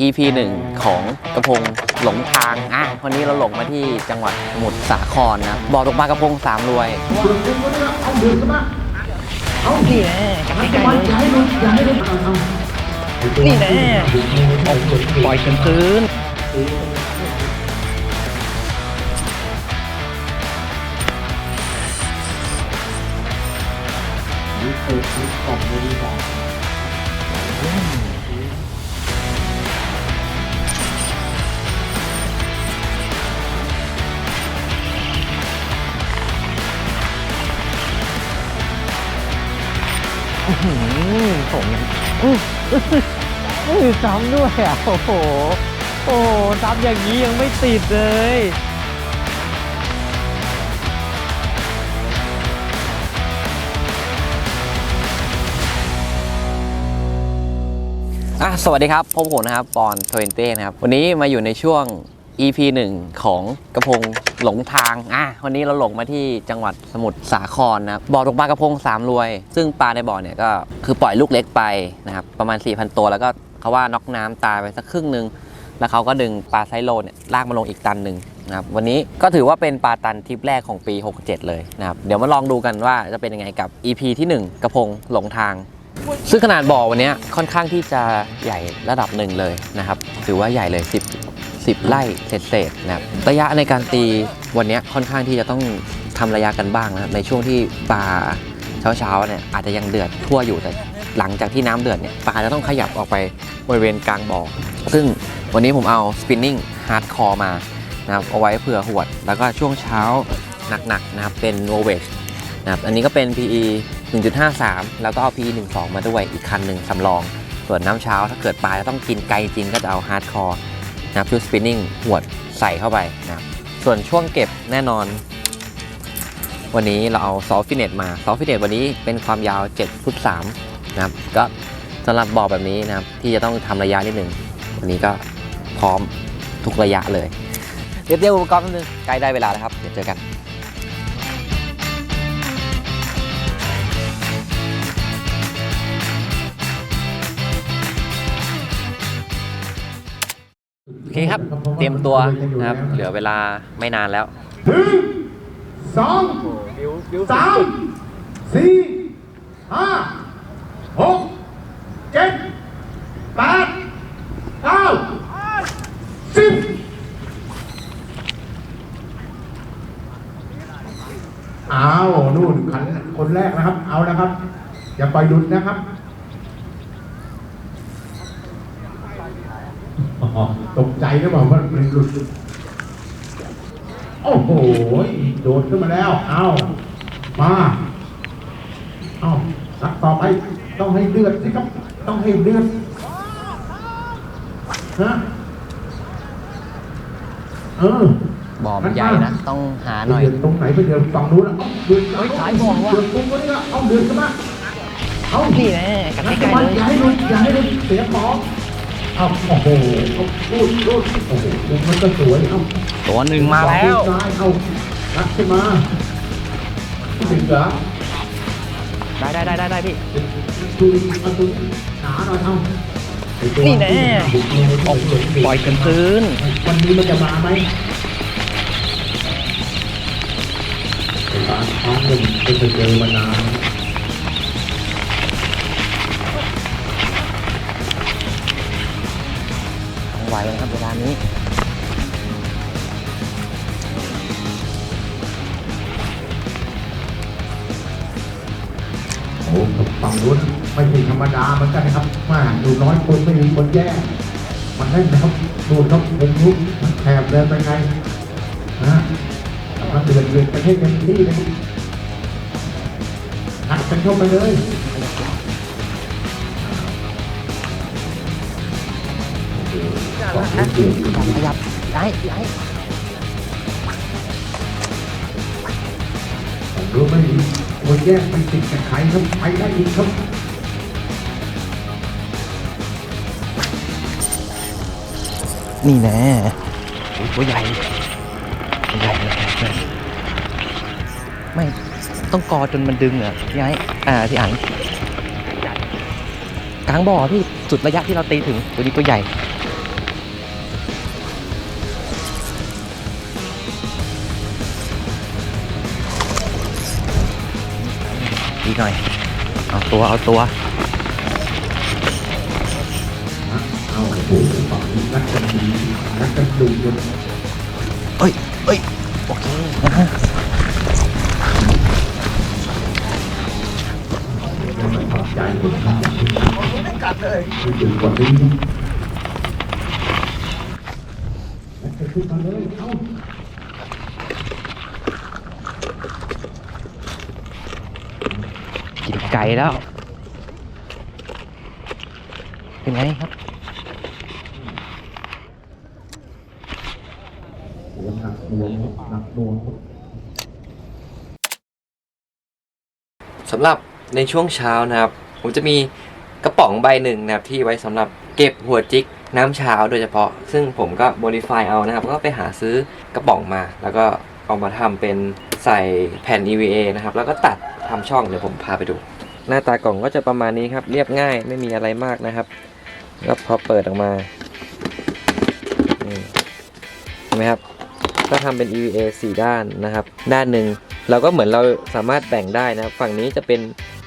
EP หนึ่งของกระพงหลงทางอะวันนี้เราหลงมาที่จังหวัดสมุทรสาครนะบ่อตกปลากระพงสามรวยนี่แน่จับให้ไกลเลยนี่แน่ปล่อยฉันคืน ผมยังอื้ออื้อซ้ำด้วยอะโอ้โห โอ้ซ้ำอย่างนี้ยังไม่ติดเลยอะสวัสดีครับพบผมนะครับปอนทเวนเต้นะครับ วันนี้มาอยู่ในช่วง EP 1 ของกระพง หลงทางอะวันนี้เราหลงมาที่จังหวัดสมุทรสาครนะครับบ่อตกปลากระพงสามรวย ซึ่งปลาในบ่อเนี่ยก็คือปล่อยลูกเล็กไปนะครับประมาณ 4,000 ตัวแล้วก็เขาว่าน็อกน้ำตายไปสักครึ่งหนึ่งแล้วเขาก็ดึงปลาไซโลเนี่ยลากมาลงอีกตันหนึ่งนะครับวันนี้ก็ถือว่าเป็นปลาตันทริปแรกของปี 67 เลยนะครับเดี๋ยวมาลองดูกันว่าจะเป็นยังไงกับ EP ที่ 1 กระพงหลงทางซึ่งขนาดบ่อวันนี้ค่อนข้างที่จะใหญ่ระดับหนึ่งเลยนะครับถือว่าใหญ่เลย 10 10 ไร่เศษๆนะครับระยะในการตีวันนี้ค่อนข้างที่จะต้องทำระยะกันบ้างนะในช่วงที่ปลาเช้าๆเนี่ยอาจจะยังเดือดทั่วอยู่แต่หลังจากที่น้ำเดือดเนี่ยปลาจะต้องขยับออกไปบริเวณกลางบ่อซึ่งวันนี้ผมเอา spinning hardcore มานะครับเอาไว้เผื่อหวด แล้วก็ช่วงเช้าหนักๆนะครับเป็น w o v e g นะครับอันนี้ก็เป็น PE 1.53 แล้วก็เอา PE 12 มาด้วยอีกคันหนึ่งสำรอง ส่วนน้ำเช้าถ้าเกิดปลาจะต้องกินไกลจริงก็จะเอา Hardcore นะครับชุดสปินนิ่งหวดใส่เข้าไปนะครับส่วนช่วงเก็บแน่นอน วันนี้เราเอาซอฟฟิเนตมาซอฟฟิเนตวันนี้เป็นความยาว7ฟุต3นะครับก็สำหรับบ่อแบบนี้นะครับที่จะต้องทำระยะนิดหนึ่งวันนี้ก็พร้อมทุกระยะเลยเดี๋ยวเดี๋ยวอุปกรณ์นิดนึงใกล้ได้เวลาแล้วครับเดี๋ยวเจอกัน อเคครับ เตรียมตัวนะครับ เหลือเวลาไม่นานแล้วหนึ่งสองสามสี่ห้าหกเจ็ดแปดเก้าสิบอ้าวนู่นขันคนแรกนะครับ เอานะครับ อย่าปล่อยหลุดนะครับอ๋อ ตกใจหรือเปล่าว่ามันหลุดโอ้โหโดดขึ้นมาแล้ว เอามาเอาสักต่อไปต้องให้เดือดสิครับ ต้องให้เดือดฮะเออบ่อมันใหญ่นะ ต้องหาหน่อยเดือดตรงไหนไปเดือดฝั่งนู้นอะเอาเดือดเฮ้ยสายบ่อว่ะเดือดตรงนี้ก็เอาเดือดกันมาเอานี่แน่จับให้ไกลมันเลยอย่าให้หลุดอย่าให้หลุดเสียของเอาโอ้โหเอารูดรูดโอ้โหมันก็สวยเอาตัวหนึ่งมาแล้วซ้ายเอารักขึ้นมาถึงเหรอได้ได้ได้ได้ได้พี่ดูประตูหนาหน่อยเอาไอ้ตัวนี่แน่ออกปล่อยฉันคืนวันนี้มันจะมาไหมไอ้บ้านท้องหนึ่งไม่เคยเจอมานาน ไหวแล้วครับเวลานี้โอ้ฝั่งนู้นไม่ใช่ธรรมดาเหมือนกันนะครับมาดูน้อยคนไม่มีคนแย่มันได้นะครับดูครับเป็นยุคมันแถบเดินไปไงนะมันเดือดเดือดไปให้เต็มที่เลยอัดกันเข้าไปเลย โอ้โหขยับย้ายย้ายรู้ไหมคนแยกไปติดกับใครครับไปได้อีกครับนี่แน่โอ้ยตัวใหญ่ตัวใหญ่เลยไม่ต้องกอจนมันดึงเหรอพี่ไอ้อ่าพี่อันกลางบ่อพี่สุดระยะที่เราตีถึงตัวนี้ตัวใหญ่ อีกหน่อย เอาตัวเอาตัวเอาโอ้โหฝั่งรักกันดีรักกันดุจนเอ้ยเอ้ยโอเคนะฮะไม่พอใจผมทำอย่างนี้ไม่กัดเลยคือถึงกว่านี้แล้วจะขึ้นมาเลยเอ้า กิน ไก่แล้ว เป็นไงครับโหหนักหน่วงหนักหน่วงสำหรับในช่วงเช้านะครับ ผมจะมีกระป๋องใบหนึ่งนะครับที่ไว้สำหรับเก็บหัวจิกน้ำเช้าโดยเฉพาะ ซึ่งผมก็ modify เอานะครับ ก็ไปหาซื้อกระป๋องมา แล้วก็เอามาทำเป็นใส่แผ่น EVA นะครับ แล้วก็ตัดทำช่องเดี๋ยวผมพาไปดู หน้าตากล่องก็จะประมาณนี้ครับ เรียบง่ายไม่มีอะไรมากนะครับ ก็พอเปิดออกมานี่เห็นไหมครับ ก็ทำเป็น EVA 4 ด้านนะครับ ด้านหนึ่งเราก็เหมือนเราสามารถแบ่งได้นะครับฝั่งนี้จะเป็น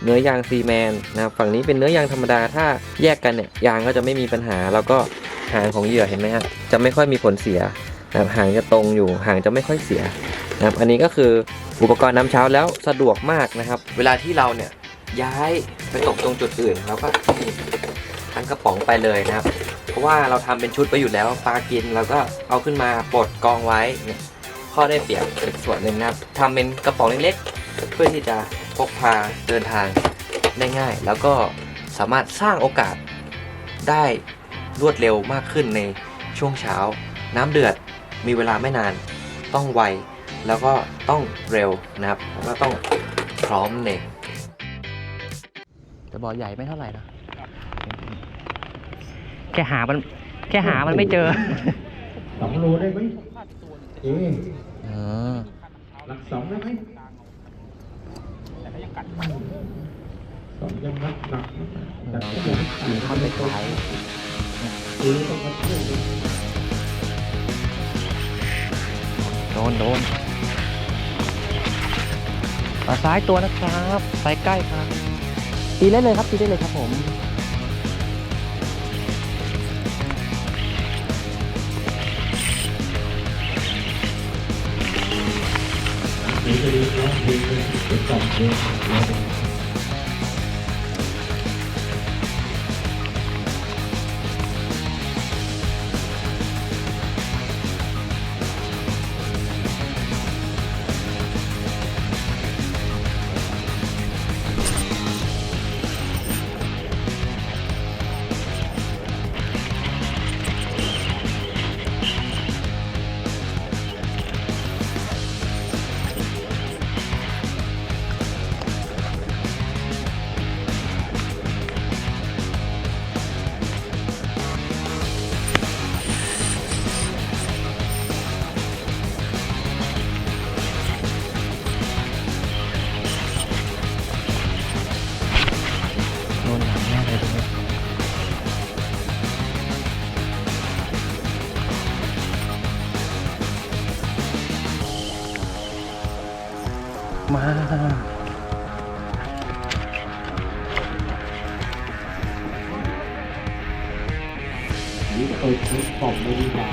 เนื้อยางซีแมนนะครับฝั่งนี้เป็นเนื้อยางธรรมดาถ้าแยกกันเนี่ยยางก็จะไม่มีปัญหา แล้วก็หางของเหยื่อเห็นไหมฮะจะไม่ค่อยมีผลเสียนะครับหางจะตรงอยู่หางจะไม่ค่อยเสียนะครับอันนี้ก็คืออุปกรณ์น้ำเช้าแล้วสะดวกมากนะครับ เวลาที่เราเนี่ย ย้ายไปตกตรงจุดอื่นเราก็ทั้งกระป๋องไปเลยนะครับ เพราะว่าเราทำเป็นชุดไปอยู่แล้วปลากินเราก็เอาขึ้นมาปลดกองไว้เนี่ยข้อได้เปรียบอีกส่วนหนึ่งนะครับทำเป็นกระป๋องเล็กๆ เพื่อที่จะพกพาเดินทางได้ง่าย แล้วก็สามารถสร้างโอกาสได้รวดเร็วมากขึ้นในช่วงเช้า น้ำเดือดมีเวลาไม่นานต้องไวแล้วก็ต้องเร็วนะครับแล้วก็ต้องพร้อมเอง แต่บ่อใหญ่ไม่เท่าไหร่นะแค่หามัน แค่หามันไม่เจอสองโลได้ไหมเอ๊ะอ๋อหลักสองได้ไหมสองยังนักหนักแต่ก็ยังมีข้าวไปขายคือต้องมาช่วยกันโดนโดนปลาซ้ายตัวนะครับไปใกล้ครับ ตีได้เลยครับตีได้เลยครับผมหรือจะดูร้องเพลงเลยเดี๋ยว มานี่เปิดเพลงกล่อมไม่ดีกว่า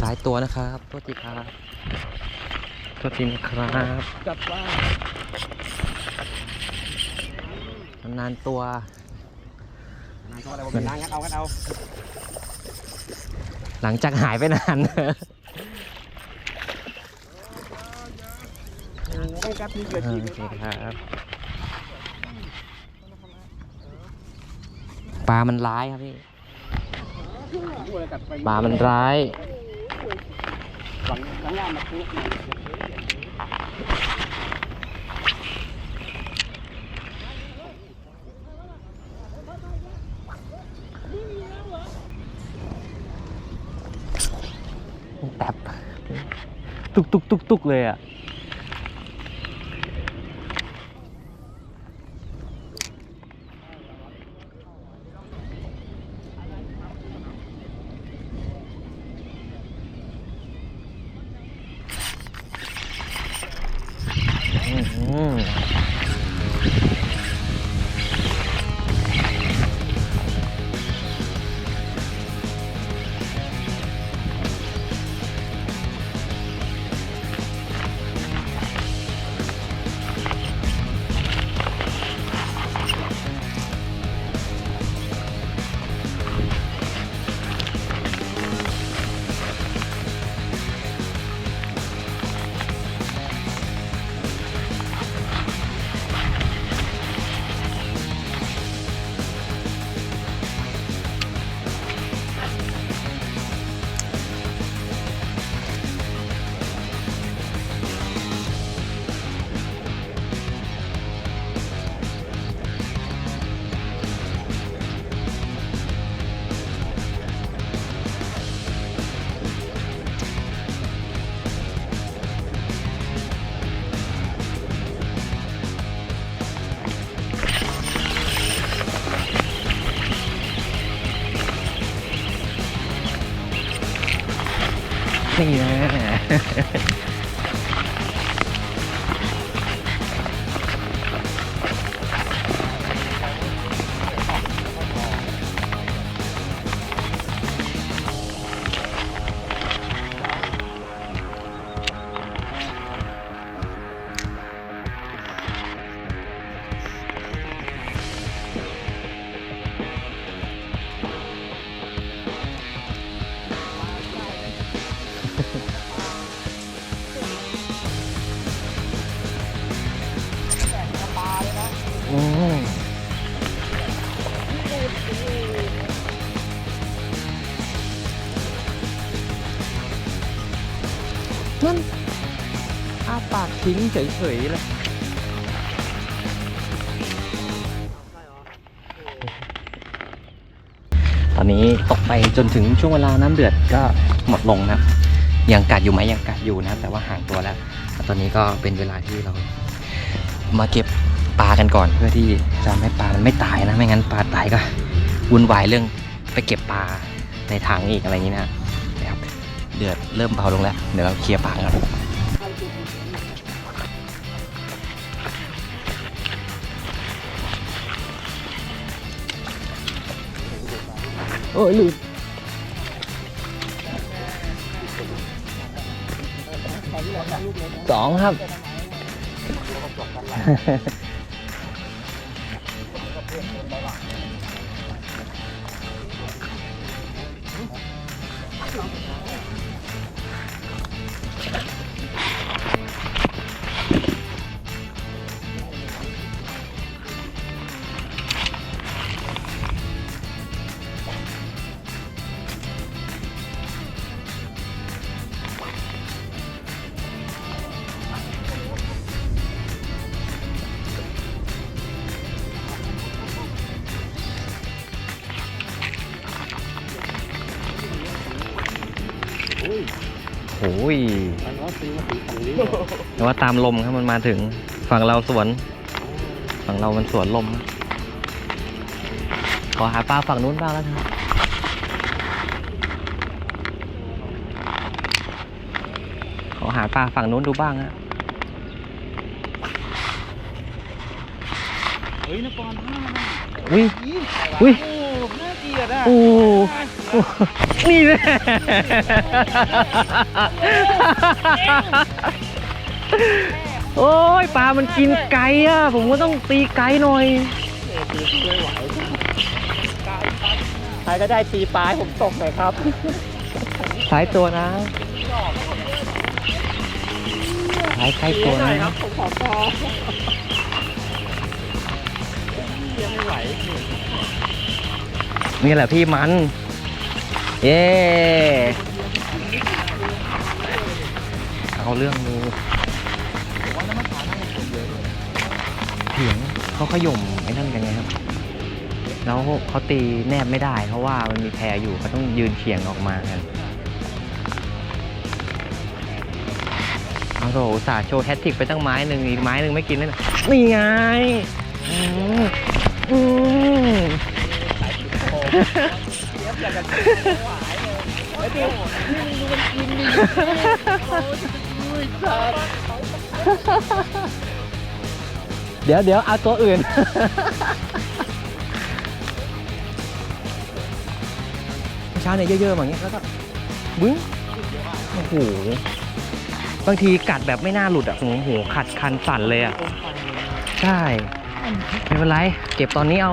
สายตัวนะครับโทษทีครับโทษทีนะครับจัดว่านนานตัวนางก็อะไรวะเป็นางงั้นเอางั้นเอา หลังจากหายไปนานโอ้ไม่ครับมีเกิดที่ครับ ปลามันร้ายครับพี่ปลามันร้ายแตบตุกตุกตุกตุกเลยอะ อื ม อาปากทิ้งเฉยๆเลยตอนนี้ตกไปจนถึงช่วงเวลาน้ำเดือดก็หมดลงนะยังกัดอยู่ไหมยังกัดอยู่นะ แต่ว่าห่างตัวแล้ว ตอนนี้ก็เป็นเวลาที่เรา มาเก็บปลากันก่อนเพื่อที่จะไม่ปลามันไม่ตายนะ ไม่งั้นปลาตายก็วุ่นวายเรื่องไปเก็บปลาในถังอีกอะไรอย่างนี้นะนะครับเดือดเริ่มเบาลงแล้ว เดี๋ยวเราเคลียร์ปลากัน โอ้ยลืมสองครับ โอ้ยมันก็ซื้อมาถึงฝั่งนี้แต่ว่าตามลมครับมันมาถึงฝั่งเราสวน ฝั่งเรามันสวนลมนะขอหาปลาฝั่งนู้นบ้างแล้วครับขออหาปลาฝั่งนู้นดูบ้างฮะเฮ้ยนกรท่ามันอุ้ยอุ้ยโอ้น่าเกลียดอะโอ้โอ้ นี่แน่โอ้ยปลามันกินไก่อะผมก็ต้องตีไก่หน่อยใครก็ได้ตีปลาให้ผมตกหน่อยครับ สายตัวนะสายใกล้ตัวหน่นะอยครับผมขอปอยังไม่ไหวนี่แหละพี่มัน เย้เอาเรื่องมือเถียงเขาขย่มไอ้นั่นกันไงครับ แล้วเขาตีแนบไม่ได้ เพราะว่ามันมีแพรอยู่เขาต้องยืนเฉียงออกมากันเอาโถอุตส่าห์โชว์แฮตทริกไปตั้งไม้หนึ่งอีกไม้หนึ่งไม่กินเลยนะนี่ไงอืมอืม เดี๋ยวเดี๋ยวเอาตัวอื่น เช้าเนี่ยเยอะๆอย่างเงี้ยแล้วก็บึ้งโอ้โหบางทีกัดแบบไม่น่าหลุดอะโอ้โหขัดคันสั่นเลยอะใช่ไม่เป็นไร เก็บตอนนี้เอา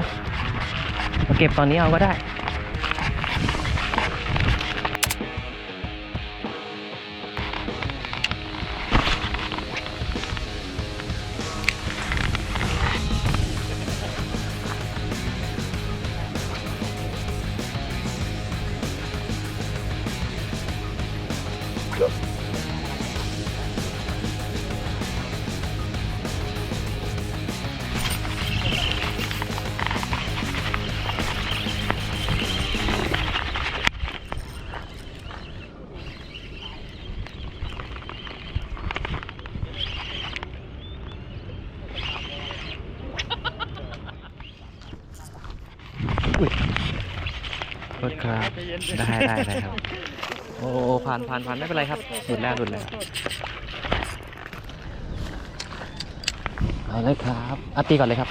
มาเก็บตอนนี้เอาก็ได้ โทษครับได้ได้ได้ครับ โอ้ผ่านผ่านผ่านไม่เป็นไรครับหลุดแล้วหลุดแล้วเอาเลยครับอาตีก่อนเลยครับ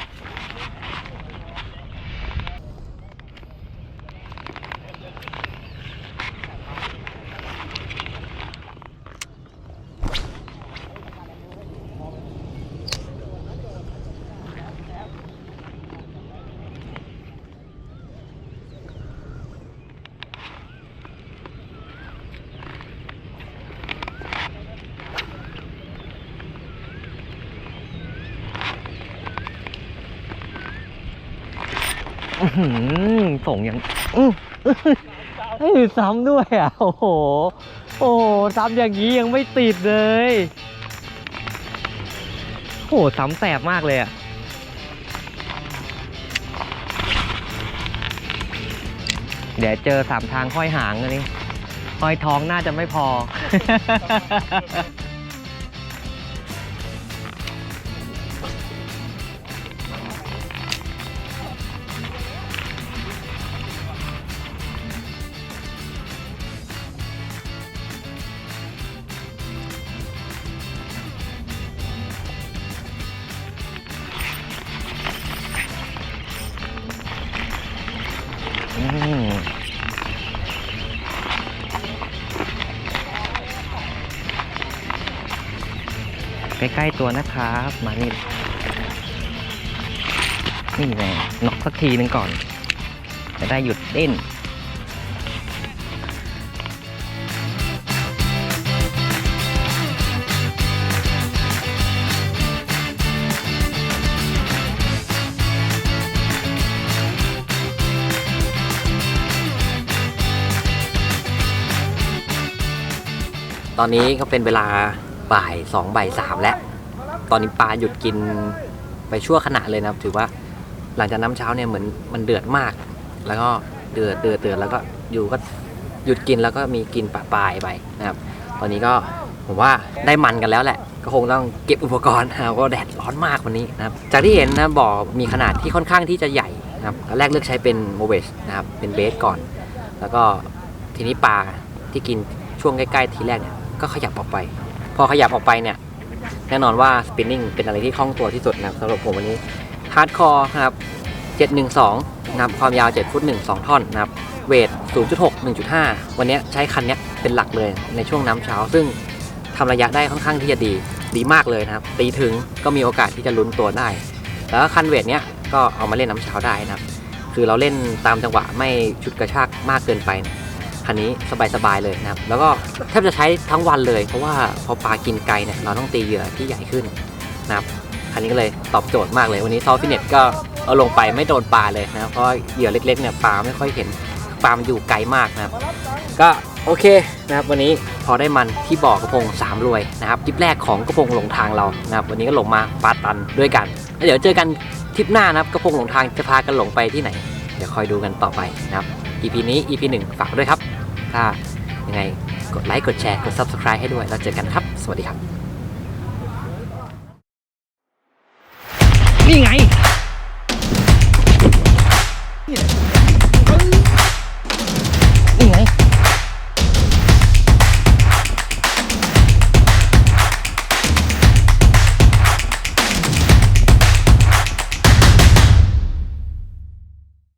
อื้อหือส่งยังอื้อซ้ำด้วยอะ โอ้โห โอ้โหซ้ำอย่างนี้ยังไม่ติดเลย โอ้โหซ้ำแสบมากเลยอะเดี๋ยวเจอสามทางห้อยหางอันนี้ห้อยท้องน่าจะไม่พอ ใกล้ๆตัวนะครับ มานี่นี่แน่น็อกสักทีหนึ่งก่อน จะได้หยุดเล่นตอนนี้ก็เป็นเวลา บ่ายสองบ่ายสามแล้ว ตอนนี้ปลาหยุดกินไปชั่วขณะเลยนะครับ ถือว่าหลังจากน้ำเช้าเนี่ยเหมือนมันเดือดมาก แล้วก็เดือดเดือดเดือดแล้วก็อยู่ก็หยุดกินแล้วก็มีกินปลาปลายไปนะครับ ตอนนี้ก็ผมว่าได้มันกันแล้วแหละ ก็คงต้องเก็บอุปกรณ์นะครับเพราแดดร้อนมากวันนี้นะครับ จากที่เห็นนะบ่อมีขนาดที่ค่อนข้างที่จะใหญ่นะครับตอนแรกเลือกใช้เป็นโมเวสนะครับ เป็นเบสก่อน แล้วก็ทีนี้ปลาที่กินช่วงใกล้ๆทีแรกเนี่ยก็ขยับออกไป พอขยับออกไปเนี่ย แน่นอนว่าสปินนิ่งเป็นอะไรที่คล่องตัวที่สุดนะครับสำหรับผมวันนี้ฮาร์ดคอร์นะครับ 712นะครับความยาว 7 ฟุต 1 2 ท่อนนะครับ เวท 0.6 1.5 วันนี้ใช้คันนี้เป็นหลักเลยในช่วงน้ำเช้า ซึ่งทำระยะได้ค่อนข้างที่จะดีดีมากเลยนะครับ ตีถึงก็มีโอกาสที่จะลุ้นตัวได้ แล้วคันเวทเนี้ยก็เอามาเล่นน้ำเช้าได้นะครับ คือเราเล่นตามจังหวะไม่ชุดกระชากมากเกินไปคันนี้สบายๆเลยนะครับ แล้วก็ แทบจะใช้ทั้งวันเลย เพราะว่าพอปลากินไกลเนี่ยเราต้องตีเหยื่อที่ใหญ่ขึ้นนะครับคันนี้ก็เลยตอบโจทย์มากเลยวันนี้ซอฟฟิเน็ตก็เอาลงไปไม่โดนปลาเลยนะครับเพราะเหยื่อเล็กๆเนี่ยปลาไม่ค่อยเห็นปลามันอยู่ไกลมากนะครับ ก็โอเคนะครับวันนี้พอได้มันที่บ่อกระพงสามรวยนะครับทริปแรกของกระพงหลงทางเรานะครับวันนี้ก็หลงมาปลาตันด้วยกันแล้วเดี๋ยวเจอกันทริปหน้านะครับกระพงหลงทางจะพากันหลงไปที่ไหน เดี๋ยวคอยดูกันต่อไปนะครับ EP นี้ EP หนึ่งฝากด้วยครับ ถ้ายังไง กดไลค์กดแชร์กด Subscribe ให้ด้วยแล้วเจอกันครับ สวัสดีครับ